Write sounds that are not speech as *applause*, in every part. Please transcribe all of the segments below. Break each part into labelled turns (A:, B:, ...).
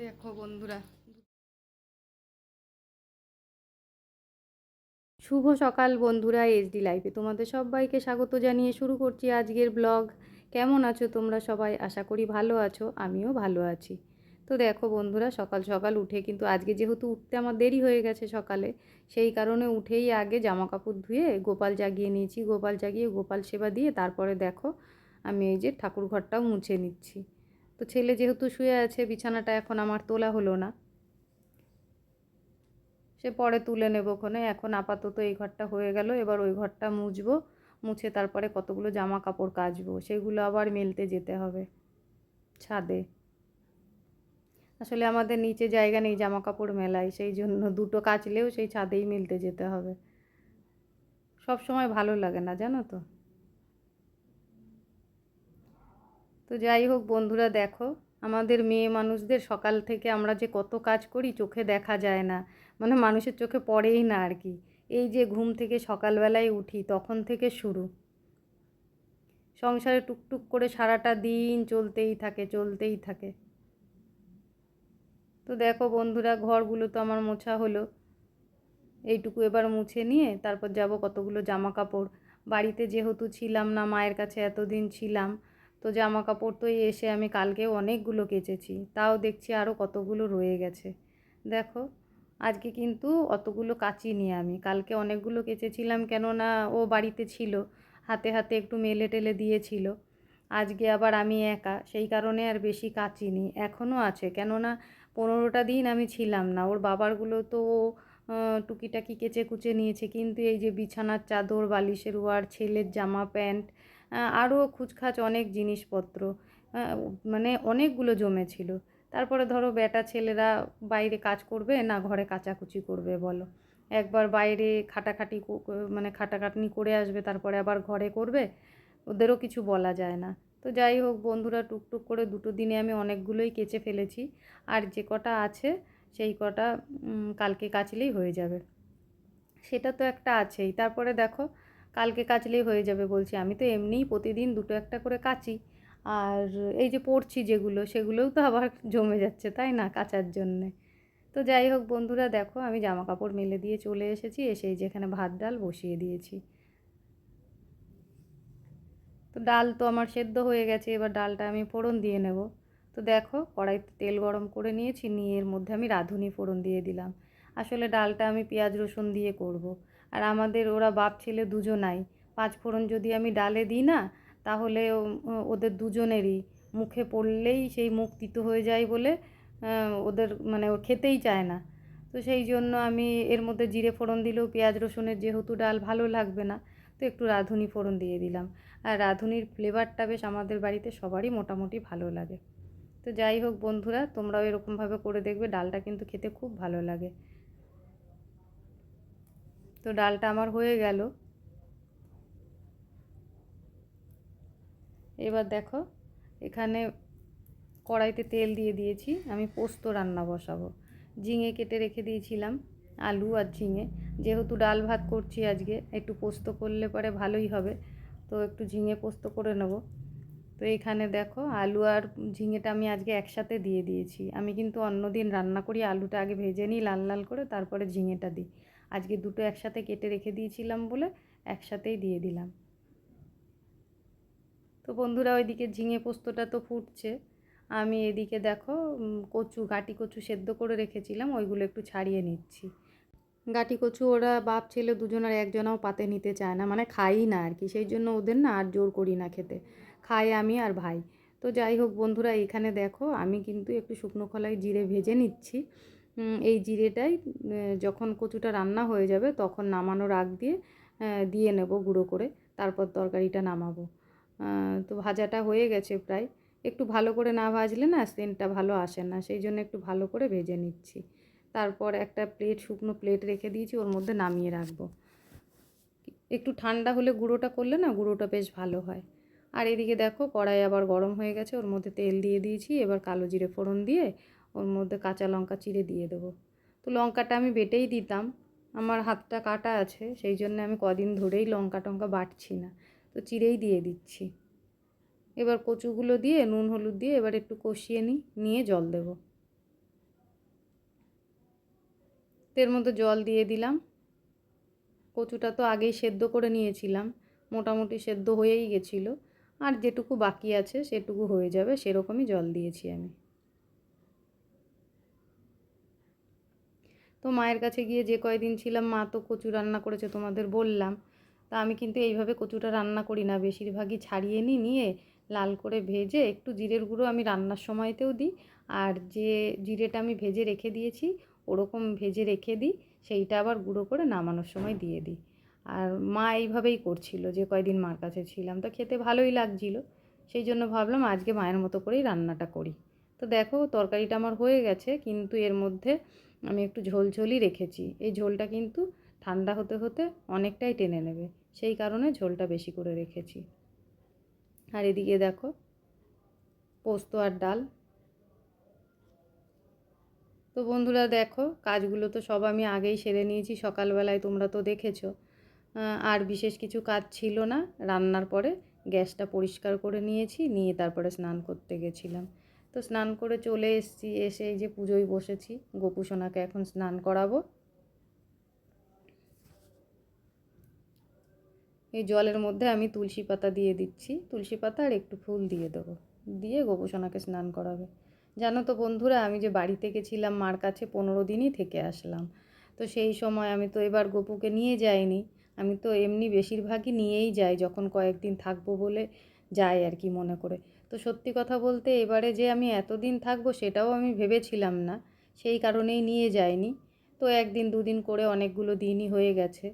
A: দেখো বন্ধুরা। শুভ সকাল বন্ধুরা এসডি লাইফে তোমাদের সবাইকে স্বাগত জানিয়ে শুরু করছি আজকের ব্লগ। কেমন আছো তোমরা সবাই? আশা করি ভালো আছো, আমিও ভালো আছি। তো দেখো বন্ধুরা, সকাল সকাল উঠে কিন্তু আজকে যেহেতু উঠতে আমার দেরি হয়ে গেছে সকালে, সেই কারণে উঠেই আগে জামা কাপড় ধুয়ে গোপাল জাগিয়ে নিয়েছি। গোপাল জাগিয়ে গোপাল সেবা দিয়ে তারপরে দেখো আমি এই যে ঠাকুর ঘরটাও মুছে নিচ্ছি। তো ছেলে যেহেতু শুয়ে আছে, বিছানাটা এখন আমার তোলা হলো না। সে পরে তুলে নেব ওখানে। এখন আপাতত এই ঘরটা হয়ে গেল। এবার ওই ঘরটা মুছবো, মুছে তারপরে কতগুলো জামা কাপড় কাচবো, সেগুলো আবার মেলতে যেতে হবে ছাদে। আসলে আমাদের নিচে জায়গা নেই জামা কাপড় মেলায়, সেই জন্য দুটো কাচলেও সেই ছাদেই মেলতে যেতে হবে। সব সময় ভালো লাগে না, জানো তো? তো যাই হোক বন্ধুরা দেখো, আমাদের মেয়ে মানুষদের সকাল থেকে আমরা যে কত কাজ করি চোখে দেখা যায় না মানে মানুষের চোখে পড়েই না আর কি। এই যে ঘুম থেকে সকালবেলায় উঠি, তখন থেকে শুরু। সংসারে টুকটুক করে সারাটা দিন চলতেই থাকে চলতেই থাকে। তো দেখো বন্ধুরা, ঘরগুলো তো আমার মোছা হলো। এইটুকু এবার মুছে নিয়ে তারপর যাব কতগুলো জামা কাপড় বাড়িতে যেহেতু ছিলাম না, মায়ের কাছে এতদিন ছিলাম তো জামা কাপড় তো এসে আমি কালকেও অনেকগুলো কেচেছি, তাও দেখছি আরও কতগুলো রয়ে গেছে। দেখো, আজকে কিন্তু অতগুলো কাচিনি আমি, কালকে অনেকগুলো কেচেছিলাম কেননা ও বাড়িতে ছিল, হাতে হাতে একটু মেলে টেলে দিয়েছিল। আজকে আবার আমি একা, সেই কারণে আর বেশি কাচিনি এখনও আছে, কেননা পনেরোটা দিন আমি ছিলাম না, ওর বাবারগুলো তো টুকিটাকি কেচে কুচে নিয়েছে, কিন্তু এই যে বিছানার চাদর, বালিশের ওয়ার, ছেলের জামা, প্যান্ট আরও খুচখাচ অনেক জিনিসপত্র মানে অনেকগুলো জমেছিল। তারপরে ধরো বেটা ছেলেরা বাইরে কাজ করবে, না ঘরে কাচাকুচি করবে বলো। একবার বাইরে খাটাখাটি মানে খাটাখাটনি করে আসবে, তারপরে আবার ঘরে করবে, ওদেরও কিছু বলা যায় না। তো যাই হোক, বন্ধুরা টুকটুক করে দুটো দিনে আমি অনেকগুলোই কেচে ফেলেছি। আর যে কটা আছে, সেই কটা কালকে কাচলেই হয়ে যাবে। সেটা তো একটা আছেই। তারপরে দেখো কালকে কাচলেই হয়ে যাবে বলছি। আমি তো এমনিই প্রতিদিন দুটো একটা করে কাচি। আর এই যে পড়ছি যেগুলো, সেগুলোও তো আবার *laughs* জমে যাচ্ছে, তাই না, কাচার জন্যে? তো যাই হোক বন্ধুরা, দেখো, আমি জামা কাপড় মেলে দিয়ে চলে এসেছি, এসে যেখানে ভাত, ডাল বসিয়ে দিয়েছি। তো ডাল তো আমার সেদ্ধ হয়ে গেছে, এবার ডালটা আমি ফোড়ন দিয়ে নেব। তো দেখো, কড়াইতে তেল গরম করে নিয়েছি, নিয়ে এর মধ্যে আমি রাঁধুনি ফোড়ন দিয়ে দিলাম। আসলে ডালটা আমি পেঁয়াজ রসুন দিয়ে করব। আর আমাদের ওরা বাপ ছেলে দুজনাই। পাঁচ ফোড়ন যদি আমি ডালে দিই না, তাহলে ওদের দুজনেরই মুখে পড়লেই সেই মুখ তিতো হয়ে যায় বলে ওদের মানে খেতেই চায় না। তো সেই জন্য আমি এর মধ্যে জিরে ফোড়ন দিলেও পেঁয়াজ রসুনের যেহেতু ডাল ভালো লাগবে না, তো একটু রাঁধুনি ফোড়ন দিয়ে দিলাম। আর রাঁধুনির ফ্লেভারটা বেশ আমাদের বাড়িতে সবারই মোটামুটি ভালো লাগে। তো যাই হোক বন্ধুরা, তোমরাও এরকমভাবে করে দেখবে, ডালটা কিন্তু খেতে খুব ভালো লাগে। তো ডালটা আমার হয়ে গেল। এবার দেখো, এখানে কড়াইতে তেল দিয়ে দিয়েছি, আমি পোস্ত রান্না বসাবো। ঝিঙে কেটে রেখে দিয়েছিলাম, আলু আর ঝিঙে। যেহেতু ডাল ভাত করছি আজকে, একটু পোস্ত করলে পরে ভালোই হবে। তো একটু ঝিঙে পোস্ত করে নেব। তো এখানে দেখো, আলু আর ঝিঙেটা আমি আজকে একসাথে দিয়ে দিয়েছি। আমি কিন্তু অন্য দিন রান্না করি, আলুটা আগে ভেজে নিই লাল লাল করে, তারপরে ঝিঙেটা দিই। আজকে দুটো একসাথে কেটে রেখে দিয়েছিলাম বলে একসাথেই দিয়ে দিলাম। তো বন্ধুরা, ওইদিকে ঝিঙে পোস্তটা তো ফুটছে। আমি এদিকে দেখো কচু, গাটি কচু সেদ্ধ করে রেখেছিলাম, ওইগুলো একটু ছাড়িয়ে নিচ্ছি। গাটি কচু ওরা বাপ, ছেলে দুজনের একজনাও পাতে নিতে চায় না মানে খাই না আর কি, সেই জন্য ওদের না আর জোর করি না খেতে। খাই আমি আর ভাই। তো যাই হোক বন্ধুরা, এখানে দেখো, আমি কিন্তু একটু শুকনো খোলায় জিরে ভেজে নিচ্ছি। এই জিরেটাই যখন কচুটা রান্না হয়ে যাবে তখন নামানোর আগ দিয়ে দিয়ে নেব গুঁড়ো করে, তারপর তরকারিটা নামাবো। তো ভাজাটা হয়ে গেছে প্রায়। একটু ভালো করে না ভাজলে না সেন্টটা ভালো আসে না, সেই জন্য একটু ভালো করে ভেজে নিচ্ছি। তারপর একটা প্লেট, শুকনো প্লেট রেখে দিয়েছি, ওর মধ্যে নামিয়ে রাখব। একটু ঠান্ডা হলে গুঁড়োটা করলে না গুঁড়োটা বেশ ভালো হয়। আর এদিকে দেখো কড়াই আবার গরম হয়ে গেছে, ওর মধ্যে তেল দিয়ে দিয়েছি, এবার কালো জিরে ফোড়ন দিয়ে ওর মধ্যে কাঁচা লঙ্কা চিড়ে দিয়ে দেবো। তো লঙ্কাটা আমি বেটেই দিতাম, আমার হাতটা কাটা আছে, সেই জন্য আমি কদিন ধরেই লঙ্কা টঙ্কা বাটছি না, তো চিড়েই দিয়ে দিচ্ছি। এবার কচুগুলো দিয়ে, নুন, হলুদ দিয়ে এবার একটু কষিয়ে নিই, নিয়ে জল দেব। তো এর মধ্যে জল দিয়ে দিলাম। কচুটা তো আগেই সেদ্ধ করে নিয়েছিলাম, মোটামুটি সেদ্ধ হয়েই গেছিল, আর যেটুকু বাকি আছে সেটুকু হয়ে যাবে, সেরকমই জল দিয়েছি আমি। তো মায়ের কাছে গিয়ে যে কয়দিন ছিলাম, মা তো কচু রান্না করেছে তোমাদের বললাম। তা আমি কিন্তু এইভাবে কচুটা রান্না করি না। বেশিরভাগই ছাড়িয়ে নিই, নিয়ে লাল করে ভেজে একটু জিরের গুঁড়ো আমি রান্নার সময়তেও দিই। আর যে জিরেটা আমি ভেজে রেখে দিয়েছি, ওরকম ভেজে রেখে দিই, সেইটা আবার গুঁড়ো করে নামানোর সময় দিয়ে দিই। আর মা এইভাবেই করছিল যে কয়দিন মার কাছে ছিলাম। তো খেতে ভালোই লাগছিল। সেই জন্য ভাবলাম আজকে মায়ের মতো করেই রান্নাটা করি। তো দেখো, তরকারিটা আমার হয়ে গেছে, কিন্তু এর মধ্যে আমি একটু ঝোল ঝোলই রেখেছি। এই ঝোলটা কিন্তু ঠান্ডা হতে হতে অনেকটাই টেনে নেবে। সেই কারণে ঝোলটা বেশি করে রেখেছি। আর এদিকে দেখো, পোস্ত আর ডাল। তো বন্ধুরা দেখো, কাজগুলো তো সব আমি আগেই সেরে নিয়েছি, সকালবেলায় তোমরা তো দেখেছ। আর বিশেষ কিছু কাজ ছিল না। রান্নার পরে গ্যাসটা পরিষ্কার করে নিয়েছি, নিয়ে তারপরে স্নান করতে গেছিলাম। তো স্নান করে চলে এসেছি, এসে এই যে পুজোয় বসেছি। গোপুসোনাকে এখন স্নান করাবো। এই জলের মধ্যে আমি তুলসী পাতা দিয়ে দিচ্ছি। তুলসী পাতা আর একটু ফুল দিয়ে দেবো। দিয়ে গোপুসোনাকে স্নান করাবে। জানো তো বন্ধুরা, আমি যে বাড়িতে গেছিলাম, মার কাছে পনেরো দিনই থেকে আসলাম। তো সেই সময় আমি তো এবার গোপুকে নিয়ে যাইনি। আমি তো এমনি বেশিরভাগই নিয়েই যাই, যখন কয়েকদিন থাকব বলে যাই আর কি মনে করে। তো সত্যি কথা বলতে এবারে যে আমি এতদিন থাকব সেটাও আমি ভেবেছিলাম না, সেই কারণেই নিয়ে যাইনি। তো একদিন দুদিন করে অনেকগুলো দিনই হয়ে গেছে,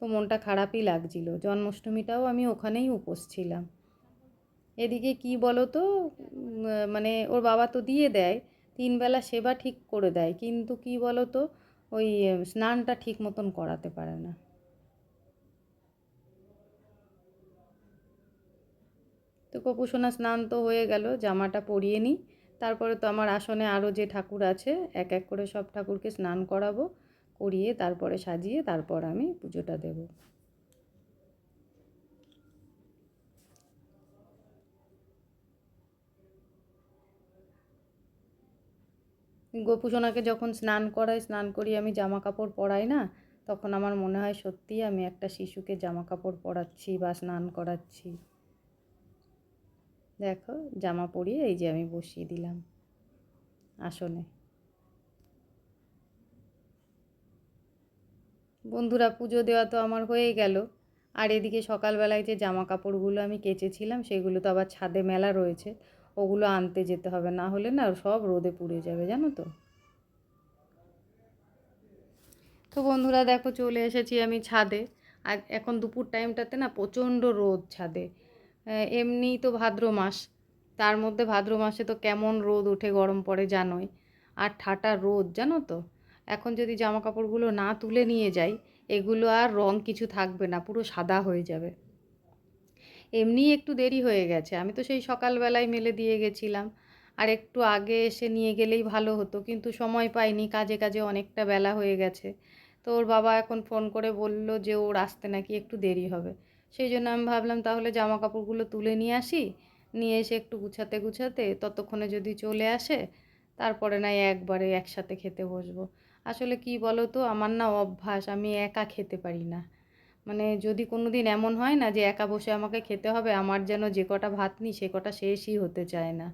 A: তো মনটা খারাপই লাগছিল। জন্মাষ্টমীটাও আমি ওখানেই উপোস ছিলাম। এদিকে কি বলো তো মানে ওর বাবা তো দিয়ে দেয়, তিনবেলা সেবা ঠিক করে দেয়, কিন্তু কি বলো তো ওই স্নানটা ঠিক মতন করাতে পারে না। তো কপুসোনা স্নান তো হয়ে গেল, জামাটা পরিয়ে নিই। তারপরে তো আমার আসনে আরও যে ঠাকুর আছে, এক এক করে সব ঠাকুরকে স্নান করাবো, করিয়ে তারপরে সাজিয়ে তারপর আমি পুজোটা দেব। গোপুসোনাকে যখন স্নান করাই, স্নান করি আমি জামা কাপড় পরাই না, তখন আমার মনে হয় সত্যিই আমি একটা শিশুকে জামা কাপড় পরাচ্ছি বা স্নান করাচ্ছি। দেখো, জামা পরিয়ে এই যে আমি বসিয়ে দিলাম আসনে। বন্ধুরা, পুজো দেওয়া তো আমার হয়ে গেল। আর এদিকে সকালবেলায় যে জামা কাপড়গুলো আমি কেচেছিলাম, সেগুলো তো আবার ছাদে মেলা রয়েছে, ওগুলো আনতে যেতে হবে। না হলে না সব রোদে পুড়ে যাবে, জানো তো। তো বন্ধুরা, দেখো চলে এসেছি আমি ছাদে। আর এখন দুপুর টাইমটাতে না প্রচণ্ড রোদ ছাদে। এমনিই তো ভাদ্র মাস। তার মধ্যে ভাদ্র মাসে তো কেমন রোদ ওঠে গরম পড়ে, জানোই। আর ঠাটা রোদ, জানো তো? এখন যদি জামা কাপড়গুলো না তুলে নিয়ে যাই, এগুলো আর রং কিছু থাকবে না, পুরো সাদা হয়ে যাবে। এমনিই একটু দেরি হয়ে গেছে। আমি তো সেই সকালবেলায় মেলে দিয়ে গেছিলাম। আর একটু আগে এসে নিয়ে গেলেই ভালো হতো, কিন্তু সময় পাইনি, কাজে কাজে অনেকটা বেলা হয়ে গেছে। তো ওর বাবা এখন ফোন করে বলল যে ওর আসতে নাকি একটু দেরি হবে। সেই জন্য আমি ভাবলাম তাহলে জামা কাপড়গুলো তুলে নিয়ে আসি। নিয়ে এসে একটু গুছাতে গুছাতে ততক্ষণে যদি চলে আসে, তারপরে নাই একবারে একসাথে খেতে বসবো। আসলে কি বলো তো আমার না অভ্যাস, আমি একা খেতে পারি না। মানে যদি কোনো দিন এমন হয় না যে একা বসে আমাকে খেতে হবে, আমার যেন যে কটা ভাত নিই, সে কটা শেষই হতে চায় না।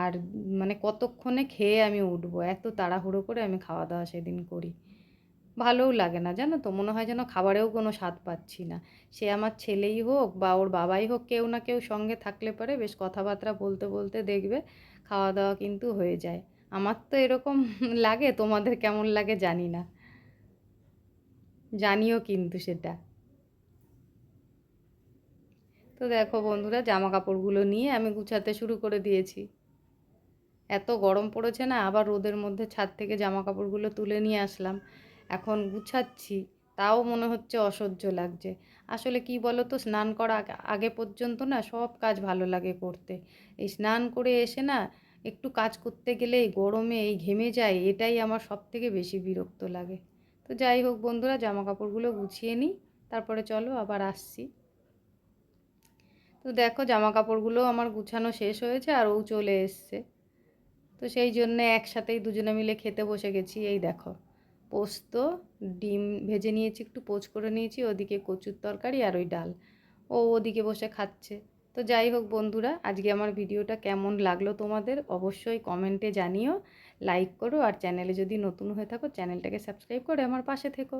A: আর মানে কতক্ষণে খেয়ে আমি উঠবো, এত তাড়াহুড়ো করে আমি খাওয়া দাওয়া সেদিন করি। ভালোও লাগে না, জানো তো? মনে হয় যেন খাবারেও কোনো স্বাদ পাচ্ছি না। সে আমার ছেলেই হোক বা ওর বাবাই হোক, কেউ না কেউ সঙ্গে থাকলে পরে, বেশ কথাবার্তা বলতে বলতে দেখবে খাওয়া দাওয়া কিন্তু হয়ে যায়। আমার তো এরকম *laughs* লাগে, তোমাদের কেমন লাগে জানি না। জানিও কিন্তু সেটা। তো দেখো বন্ধুরা জামা কাপড়গুলো নিয়ে আমি গুছাতে শুরু করে দিয়েছি। এত গরম পড়েছে না, আবার রোদের মধ্যে ছাদ থেকে জামা কাপড়গুলো তুলে নিয়ে আসলাম। এখন গুছাচ্ছি। তাও মনে হচ্ছে অসহ্য লাগছে। আসলে কি বলো তো স্নান করা আগে পর্যন্ত না সব কাজ ভালো লাগে করতে। এই স্নান করে এসে না একটু কাজ করতে গেলে এই গরমে এই ঘেমে যায় এটাই আমার সব থেকে বেশি বিরক্ত লাগে। তো যাই হোক বন্ধুরা জামা কাপড়গুলো গুছিয়ে নিই, তারপরে চলো আবার আসছি। তো দেখো জামা কাপড়গুলো আমার গুছানো শেষ হয়েছে আর ও চলে এসছে। তো সেই জন্যে একসাথেই দুজনে মিলে খেতে বসে গেছি, এই দেখো। পোস্ত, ডিম ভেজে নিয়েছি, একটু পোচ করে নিয়েছি, ওদিকে কচুর তরকারি আর ওই ডাল। ও ওদিকে বসে খাচ্ছে। তো যাই হোক বন্ধুরা, আজকে আমার ভিডিওটা কেমন লাগল তোমাদের অবশ্যই কমেন্টে জানিও লাইক করো আর চ্যানেলে যদি নতুন হয়ে থাকো চ্যানেলটাকে সাবস্ক্রাইব করে আমার পাশে থেকো।